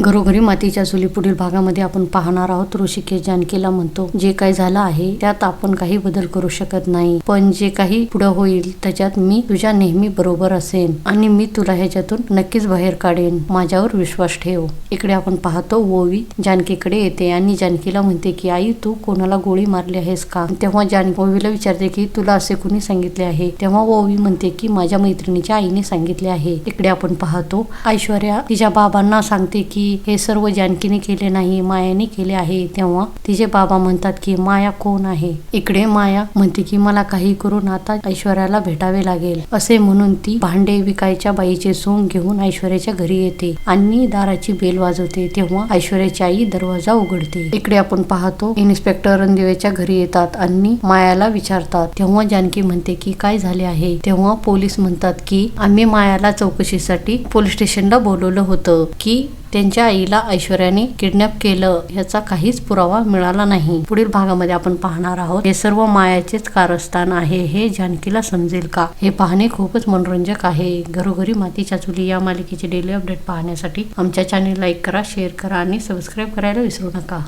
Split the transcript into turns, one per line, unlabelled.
घरोघरी मातीच्या चुली पुढील भागामध्ये आपण पाहणार आहोत. ऋषिकेश जानकीला म्हणतो जे काही झालं आहे त्यात आपण काही बदल करू शकत नाही. पण जे काही पुढे होईल त्याच्यात मी तुझ्या नेहमी बरोबर असेन आणि मी तुला ह्याच्यातून नक्कीच बाहेर काढेन. माझ्यावर विश्वास ठेव. इकडे आपण पाहतो ओवी जानकीकडे येते आणि जानकीला म्हणते की आई तू कोणाला गोळी मारली आहेस का? तेव्हा जानकी ओवीला विचारते की तुला असे कुणी सांगितले आहे? तेव्हा ओवी म्हणते की माझ्या मैत्रिणीच्या आईने सांगितले आहे. इकडे आपण पाहतो ऐश्वर्या तिच्या बाबांना सांगते की हे सर्व जानकीने केले नाही मायाने केले आहे तेव्हा तिचे बाबा म्हणतात की माया कोण आहे? इकडे माया म्हणते की मला काही करून आता ऐश्वर्याला भेटावे लागेल. असे म्हणून ती भांडे विकायच्या बाईचे सोंग घेऊन ऐश्वर्याच्या घरी येते आणि दाराची बेल वाजवते. तेव्हा ऐश्वर्याची आई दरवाजा उघडते. इकडे आपण पाहतो इन्स्पेक्टर रणदिवेच्या घरी येतात आणि मायाला विचारतात. तेव्हा जानकी म्हणते की काय झाले आहे? तेव्हा पोलीस म्हणतात की आम्ही मायाला चौकशीसाठी पोलीस स्टेशनला बोलवलं होतं की त्यांच्या आईला ऐश्वर्याने किडनॅप केलं. याचा काहीच पुरावा मिळाला नाही. पुढील भागामध्ये आपण पाहणार आहोत. हे सर्व मायाचेच कारस्थान आहे हे जानकीला समजेल का? हे पाहणे खूपच मनोरंजक आहे. घरोघरी मातीच्या चुली या मालिकेचे डेली अपडेट पाहण्यासाठी आमच्या चॅनेल लाईक करा शेअर करा आणि सबस्क्राईब करायला विसरू नका.